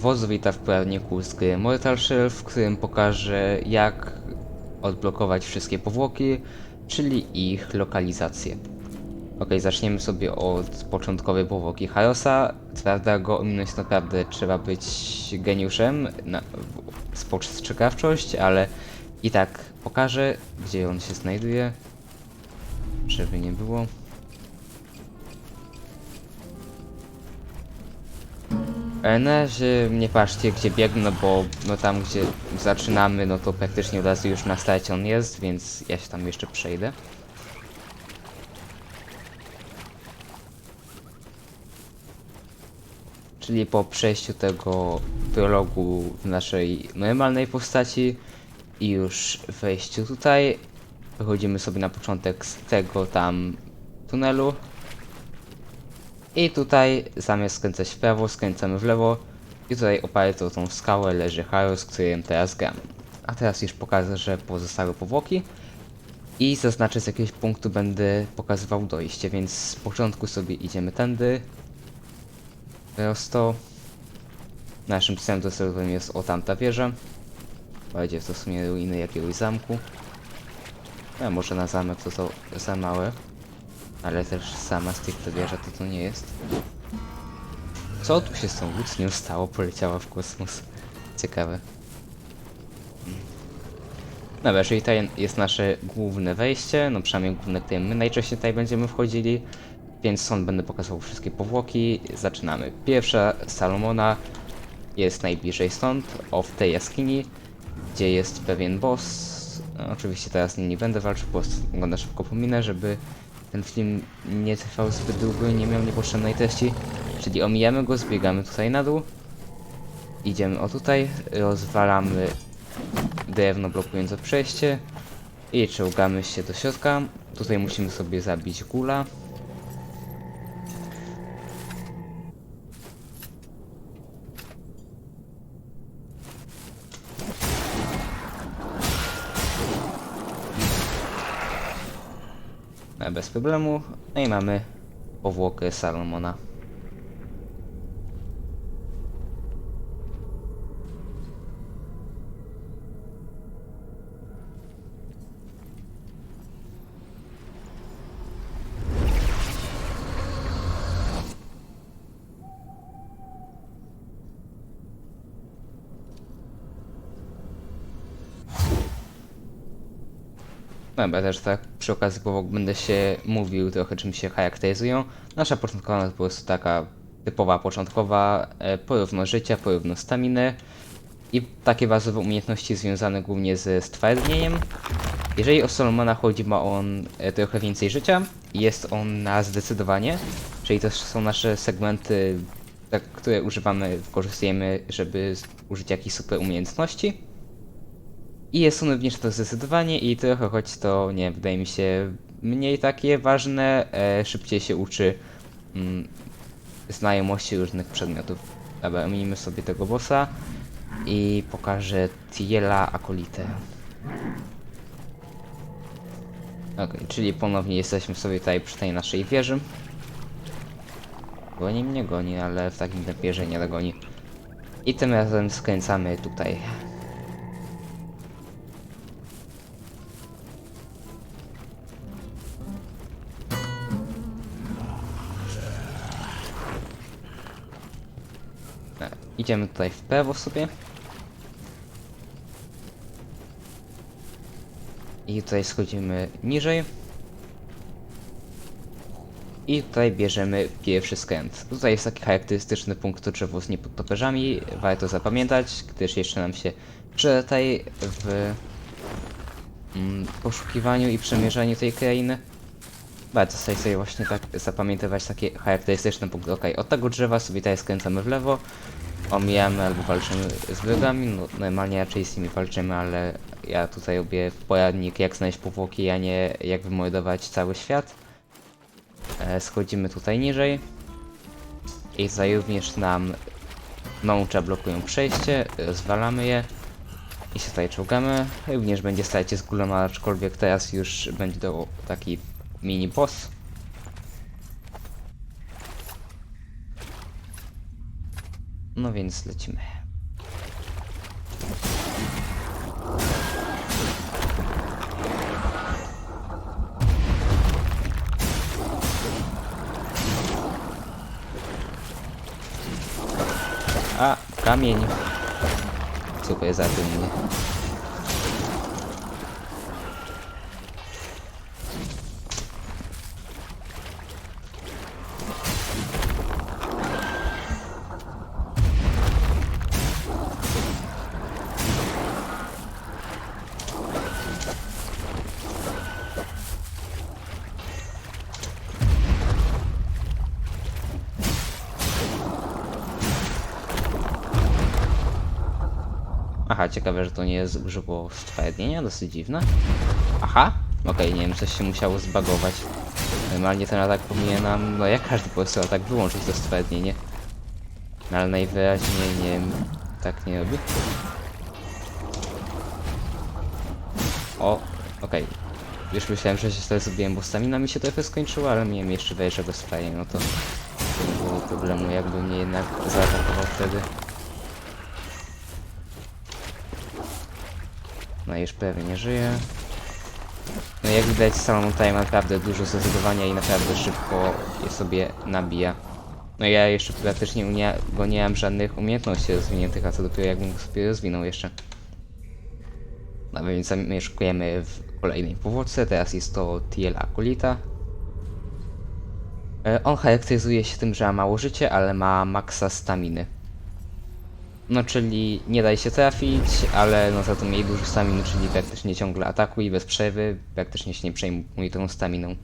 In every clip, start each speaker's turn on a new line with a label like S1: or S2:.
S1: Woz wita w poradniku z gry Mortal Shell, w którym pokażę jak odblokować wszystkie powłoki, czyli ich lokalizację. Ok, zaczniemy sobie od początkowej powłoki Harosa. Prawda, go ominąć naprawdę trzeba być geniuszem, na, spostrzegawczość, ale i tak pokażę, gdzie on się znajduje, żeby nie było. E, Na razie nie patrzcie gdzie biegnę, no bo no tam gdzie zaczynamy, no to praktycznie od razu już na starcie on jest, więc ja się tam jeszcze przejdę. Czyli po przejściu tego prologu w naszej normalnej postaci i już wejściu tutaj, wychodzimy sobie na początek z tego tam tunelu. I tutaj zamiast skręcać w prawo, skręcamy w lewo. I tutaj oparty o tą skałę leży Haro, z którym teraz gram. A teraz już pokażę pozostałe powłoki. I zaznaczę z jakiegoś punktu będę pokazywał dojście, więc z początku sobie idziemy tędy. Prosto. Naszym celem docelowym jest o tamta wieża. Będzie to w sumie ruiny jakiegoś zamku. A może na zamek to, to za małe. Ale też sama stricte wieża to to nie jest. Co tu się z tą włócznią stało? Poleciała w kosmos. Ciekawe. Dobra, czyli tutaj jest nasze główne wejście, no przynajmniej główne, które my najczęściej tutaj będziemy wchodzili, więc stąd będę pokazywał wszystkie powłoki. Zaczynamy. Pierwsza Salomona jest najbliżej stąd, o w tej jaskini, gdzie jest pewien boss. No, oczywiście teraz nie, nie będę walczył, go na szybko pominę, żeby ten film nie trwał zbyt długo i nie miał niepotrzebnej treści. Czyli omijamy go, zbiegamy tutaj na dół. Idziemy o tutaj, rozwalamy drewno blokujące przejście i czołgamy się do środka. Tutaj musimy sobie zabić gula. Problemu. No i mamy powłokę Salomona. Też tak przy okazji powłok będę się mówił trochę czym się charakteryzują. Nasza początkowa to po prostu taka typowa początkowa, e, porówno życia, porówno staminy i takie bazowe umiejętności związane głównie ze stwardnieniem. Jeżeli o Solomona chodzi, ma on e, trochę więcej życia jest on na zdecydowanie, czyli to są nasze segmenty, które używamy, wykorzystujemy, żeby użyć jakichś super umiejętności. I jest on również to zdecydowanie i trochę, choć to nie wydaje mi się mniej takie ważne, e, szybciej się uczy mm, znajomości różnych przedmiotów. Dobra, ominimy sobie tego bossa i pokażę Tiela Akolitę. Ok, czyli ponownie jesteśmy sobie tutaj przy tej naszej wieży. Goni mnie, goni, ale w takim tempie, że nie dogoni. I tym razem skręcamy tutaj. Idziemy tutaj w prawo sobie. I tutaj schodzimy niżej. I tutaj bierzemy pierwszy skręt. Tutaj jest taki charakterystyczny punkt to drzewo z niepodtoperzami. Warto zapamiętać, gdyż jeszcze nam się przyda tutaj w mm, poszukiwaniu i przemierzaniu tej krainy. Bardzo sobie, sobie właśnie tak zapamiętywać takie charakterystyczne punkty. Ok, od tego drzewa sobie tutaj skręcamy w lewo, omijamy albo walczymy z wrogami. No, normalnie raczej z nimi walczymy, ale ja tutaj robię poradnik jak znaleźć powłoki, a nie jak wymordować cały świat. E, schodzimy tutaj niżej. I tutaj również nam mącza blokują przejście, rozwalamy je. I się tutaj czołgamy. Również będzie starcie z gulem, aczkolwiek teraz już będzie to taki mini boss. No więc lecimy. A, kamień. Super, zabił mnie. Aha, ciekawe, że to nie jest grzybo stwardnienia, dosyć dziwne. Aha, okej, nie wiem, coś się musiało zbagować. Normalnie ten atak powinien nam, no jak każdy po prostu atak wyłączyć to stwardnienie. No ale najwyraźniej nie wiem, tak nie robi. O, okej. Już myślałem, że się to zrobiłem, bo stamina mi się trochę skończyła, ale miałem jeszcze bez sprawie, no to nie było problemu, jakby mnie jednak zaatakował wtedy. No już prawie nie żyje. No jak widać Salomon tutaj naprawdę dużo zdecydowania i naprawdę szybko je sobie nabija. No ja jeszcze praktycznie nie, go nie mam żadnych umiejętności rozwiniętych, a co dopiero jakbym sobie rozwinął jeszcze. No więc zamieszkujemy w kolejnej powódce, teraz jest to TL Akulita. E, On charakteryzuje się tym, że ma mało życie, ale ma maksa staminy. No czyli nie daj się trafić, ale no za to miej dużo staminy, czyli praktycznie ciągle atakuj bez przerwy, praktycznie się nie przejmuj tą staminą.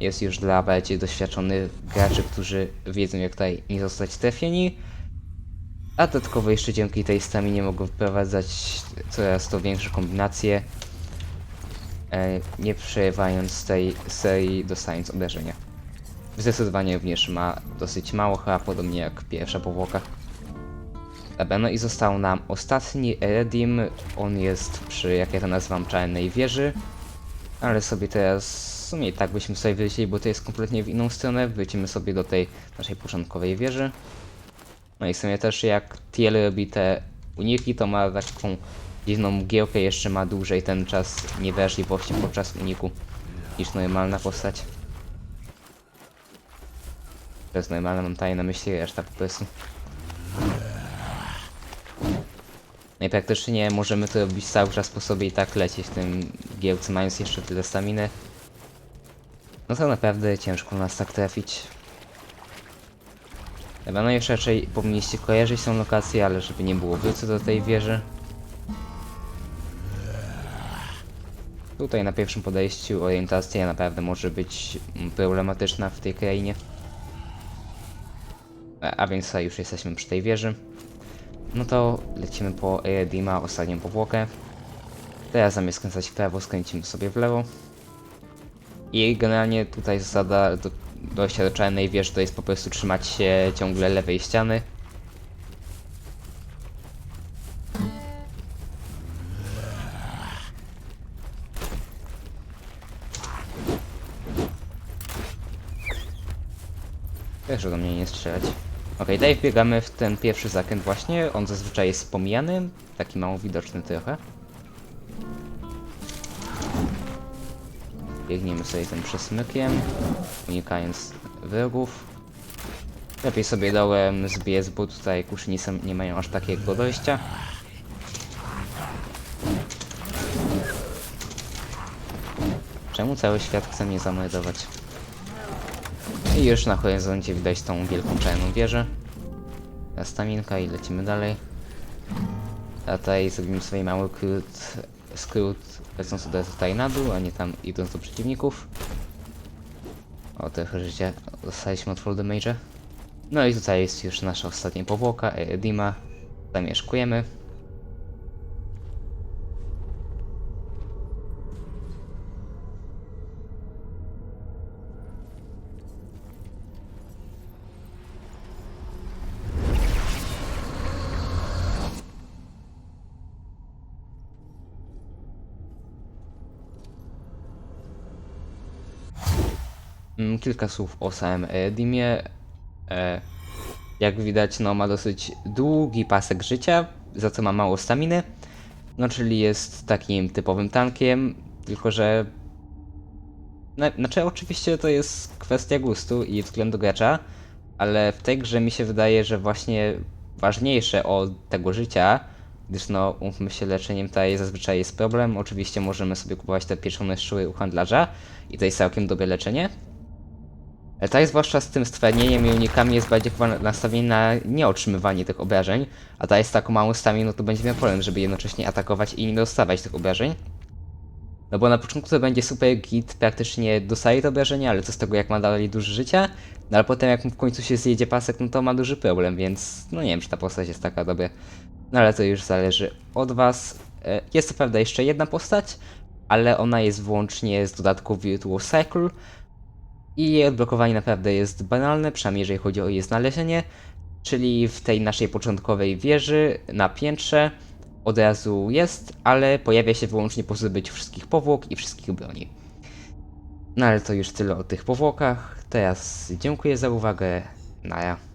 S1: Jest już dla bardziej doświadczonych graczy, którzy wiedzą jak tutaj nie zostać trafieni. A dodatkowo jeszcze dzięki tej staminie mogą wprowadzać coraz to większe kombinacje, e, nie przerywając tej serii dostając uderzenia. Zdecydowanie również ma dosyć mało, chyba podobnie jak pierwsza powłoka. No i został nam ostatni Redim. On jest przy, jak ja to nazywam, czarnej wieży. Ale sobie teraz, w sumie tak byśmy sobie wylecieli, bo to jest kompletnie w inną stronę. Wrócimy sobie do tej naszej początkowej wieży. No i w sumie też jak TL robi te uniki, to ma taką dziwną mgiełkę, jeszcze ma dłużej ten czas niewrażliwości podczas uniku niż normalna postać. To jest normalne, mam tutaj na myśli reszta po prostu. Najpraktycznie możemy to robić cały czas po sobie i tak lecieć w tym giełce, mając jeszcze tyle staminy. No to naprawdę ciężko nas tak trafić. Dobra, no jeszcze raczej powinniście kojarzyć tą lokację, ale żeby nie było wrócę do tej wieży. Tutaj na pierwszym podejściu orientacja naprawdę może być problematyczna w tej krainie. A, a więc już jesteśmy przy tej wieży. No to lecimy po Eredima, ostatnią powłokę. Teraz zamiast skręcać w prawo, skręcimy sobie w lewo. I generalnie tutaj zasada do dojścia do czarnej wieży to jest po prostu trzymać się ciągle lewej ściany. Też do mnie nie strzelać. Okej, tutaj wbiegamy w ten pierwszy zakręt właśnie. On zazwyczaj jest pomijany, taki mało widoczny trochę. Biegniemy sobie tym przesmykiem, unikając wrogów. Lepiej sobie dołem zbiec, bo tutaj kuszynice nie mają aż takiego dojścia. Czemu cały świat chce mnie zamordować? I już na horyzoncie widać tą wielką czarną wieżę. Ta staminka i lecimy dalej. A tutaj zrobimy sobie mały skrót, skrót lecąc od tutaj na dół, a nie tam idąc do przeciwników. O, trochę życia dostaliśmy od full damage'a. No i tutaj jest już nasza ostatnia powłoka, Edima. Zamieszkujemy. Kilka słów o samym Edimie. E, Jak widać, no ma dosyć długi pasek życia, za co ma mało staminy. No, czyli jest takim typowym tankiem, tylko że... No, znaczy, oczywiście to jest kwestia gustu i względu gracza, ale w tej grze mi się wydaje, że właśnie ważniejsze od tego życia, gdyż no, umówmy się, leczeniem tutaj zazwyczaj jest problem. Oczywiście możemy sobie kupować te pieczone szczury u handlarza i to jest całkiem dobre leczenie. Tutaj zwłaszcza z tym stwardnieniem i unikami jest bardziej chyba nastawienie na nieotrzymywanie tych obrażeń, a ta jest taką małą staminą, no to będzie miał problem, żeby jednocześnie atakować i nie dostawać tych obrażeń. No bo na początku to będzie super git, praktycznie dostaje te obrażenia, ale co z tego jak ma dalej dużo życia, no ale potem jak mu w końcu się zjedzie pasek, no to ma duży problem, więc no nie wiem, czy ta postać jest taka dobra. No ale to już zależy od was. E, Jest to prawda jeszcze jedna postać, ale ona jest wyłącznie z dodatku Virtual Cycle i jej odblokowanie naprawdę jest banalne, przynajmniej jeżeli chodzi o jej znalezienie, czyli w tej naszej początkowej wieży na piętrze od razu jest, ale pojawia się wyłącznie po zdobyciu wszystkich powłok i wszystkich broni. No ale to już tyle o tych powłokach. Teraz dziękuję za uwagę. Naja.